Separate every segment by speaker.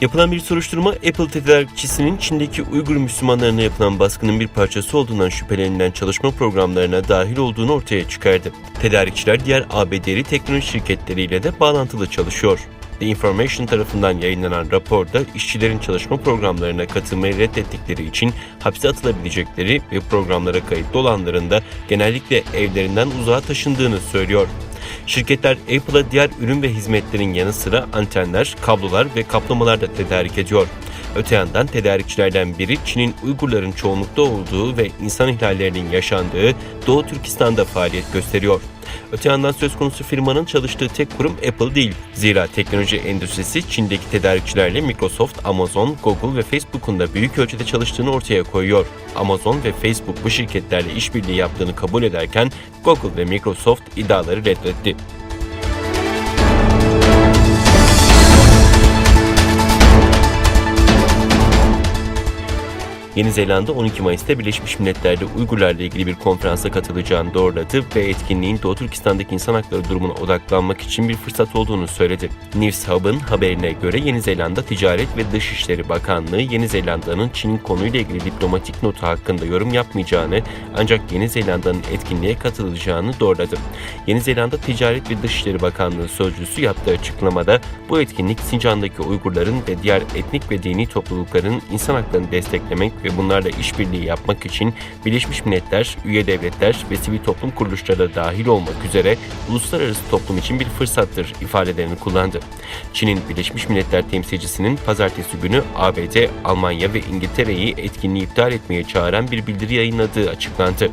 Speaker 1: Yapılan bir soruşturma Apple tedarikçisinin Çin'deki Uygur Müslümanlarına yapılan baskının bir parçası olduğundan şüphelenilen çalışma programlarına dahil olduğunu ortaya çıkardı. Tedarikçiler diğer ABD'li teknoloji şirketleriyle de bağlantılı çalışıyor. The Information tarafından yayınlanan raporda işçilerin çalışma programlarına katılmayı reddettikleri için hapse atılabilecekleri ve programlara kayıtlı olanların da genellikle evlerinden uzağa taşındığını söylüyor. Şirketler Apple'a diğer ürün ve hizmetlerin yanı sıra antenler, kablolar ve kaplamalar da tedarik ediyor. Öte yandan tedarikçilerden biri Çin'in Uygurların çoğunlukta olduğu ve insan ihlallerinin yaşandığı Doğu Türkistan'da faaliyet gösteriyor. Öte yandan söz konusu firmanın çalıştığı tek kurum Apple değil. Zira teknoloji endüstrisi Çin'deki tedarikçilerle Microsoft, Amazon, Google ve Facebook'un da büyük ölçüde çalıştığını ortaya koyuyor. Amazon ve Facebook bu şirketlerle işbirliği yaptığını kabul ederken Google ve Microsoft iddiaları reddetti. Yeni Zelanda 12 Mayıs'ta Birleşmiş Milletler'de Uygurlarla ilgili bir konferansa katılacağını doğruladı ve etkinliğin Doğu Türkistan'daki insan hakları durumuna odaklanmak için bir fırsat olduğunu söyledi. News Hub'ın haberine göre Yeni Zelanda Ticaret ve Dışişleri Bakanlığı Yeni Zelanda'nın Çin'in konuyla ilgili diplomatik notu hakkında yorum yapmayacağını ancak Yeni Zelanda'nın etkinliğe katılacağını doğruladı. Yeni Zelanda Ticaret ve Dışişleri Bakanlığı sözcüsü yaptığı açıklamada bu etkinlik Sincan'daki Uygurların ve diğer etnik ve dini toplulukların insan haklarını desteklemek ve bunlarla işbirliği yapmak için Birleşmiş Milletler, üye devletler ve sivil toplum kuruluşları da dahil olmak üzere uluslararası toplum için bir fırsattır ifadelerini kullandı. Çin'in Birleşmiş Milletler temsilcisinin pazartesi günü ABD, Almanya ve İngiltere'yi etkinliği iptal etmeye çağıran bir bildiri yayınladığı açıklandı.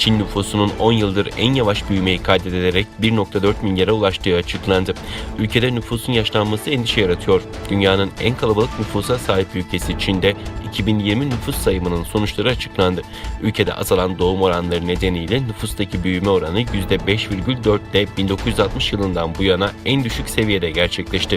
Speaker 1: Çin nüfusunun 10 yıldır en yavaş büyümeyi kaydederek 1.4 milyara ulaştığı açıklandı. Ülkede nüfusun yaşlanması endişe yaratıyor. Dünyanın en kalabalık nüfusa sahip ülkesi Çin'de 2020 nüfus sayımının sonuçları açıklandı. Ülkede azalan doğum oranları nedeniyle nüfustaki büyüme oranı %5,4 ile 1960 yılından bu yana en düşük seviyede gerçekleşti.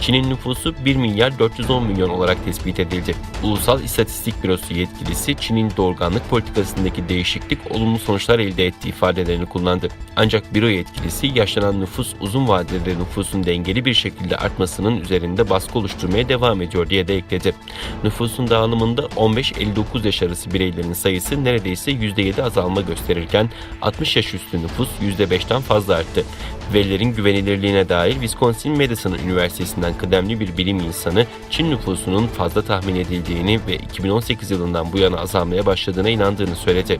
Speaker 1: Çin'in nüfusu 1 milyar 410 milyon olarak tespit edildi. Ulusal İstatistik Bürosu yetkilisi Çin'in doğurganlık politikasındaki değişiklik olumlu sonuçlar elde ettiği ifadelerini kullandı. Ancak büro yetkilisi yaşlanan nüfus uzun vadede nüfusun dengeli bir şekilde artmasının üzerinde baskı oluşturmaya devam ediyor diye de ekledi. Nüfusun dağılımında 15-59 yaş arası bireylerin sayısı neredeyse %7 azalma gösterirken 60 yaş üstü nüfus %5'ten fazla arttı. Verilerin güvenilirliğine dair Wisconsin Madison Üniversitesi'nden kıdemli bir bilim insanı Çin nüfusunun fazla tahmin edildiğini ve 2018 yılından bu yana azalmaya başladığına inandığını söyledi.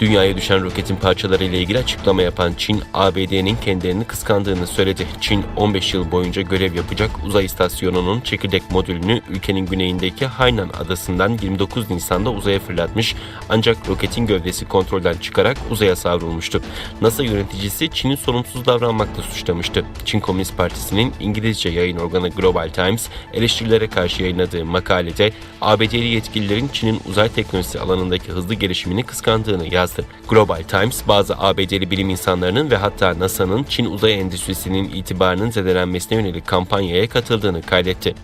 Speaker 1: Dünyaya düşen roketin parçaları ile ilgili açıklama yapan Çin, ABD'nin kendilerini kıskandığını söyledi. Çin, 15 yıl boyunca görev yapacak uzay istasyonunun çekirdek modülünü ülkenin güneyindeki Hainan adasından 29 Nisan'da uzaya fırlatmış ancak roketin gövdesi kontrolden çıkarak uzaya savrulmuştu. NASA yöneticisi Çin'i sorumsuz davranmakla suçlamıştı. Çin Komünist Partisi'nin İngilizce yayın organı Global Times eleştirilere karşı yayınladığı makalede ABD'li yetkililerin Çin'in uzay teknolojisi alanındaki hızlı gelişimini kıskandığını yazdı. Global Times, bazı ABD'li bilim insanlarının ve hatta NASA'nın Çin uzay endüstrisinin itibarının zedelenmesine yönelik kampanyaya katıldığını kaydetti.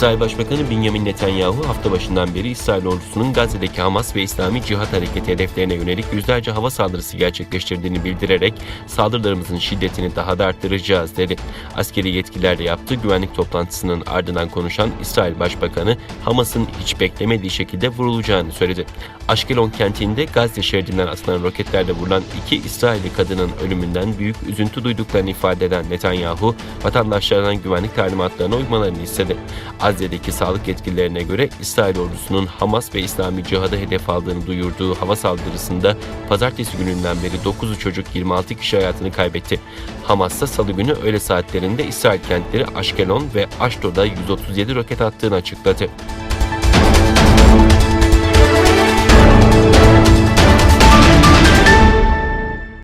Speaker 1: İsrail Başbakanı Benjamin Netanyahu hafta başından beri İsrail ordusunun Gazze'deki Hamas ve İslami Cihat Hareketi hedeflerine yönelik yüzlerce hava saldırısı gerçekleştirdiğini bildirerek saldırılarımızın şiddetini daha da arttıracağız dedi. Askeri yetkililerle yaptığı güvenlik toplantısının ardından konuşan İsrail Başbakanı Hamas'ın hiç beklemediği şekilde vurulacağını söyledi. Aşkelon kentinde Gazze şeridinden atılan roketlerle vurulan iki İsrailli kadının ölümünden büyük üzüntü duyduklarını ifade eden Netanyahu, vatandaşlardan güvenlik talimatlarına uymalarını istedi. Gazze'deki sağlık yetkililerine göre İsrail ordusunun Hamas ve İslami Cihad'ı hedef aldığını duyurduğu hava saldırısında pazartesi gününden beri 9'u çocuk 26 kişi hayatını kaybetti. Hamas ise salı günü öğle saatlerinde İsrail kentleri Aşkelon ve Aşdo'da 137 roket attığını açıkladı.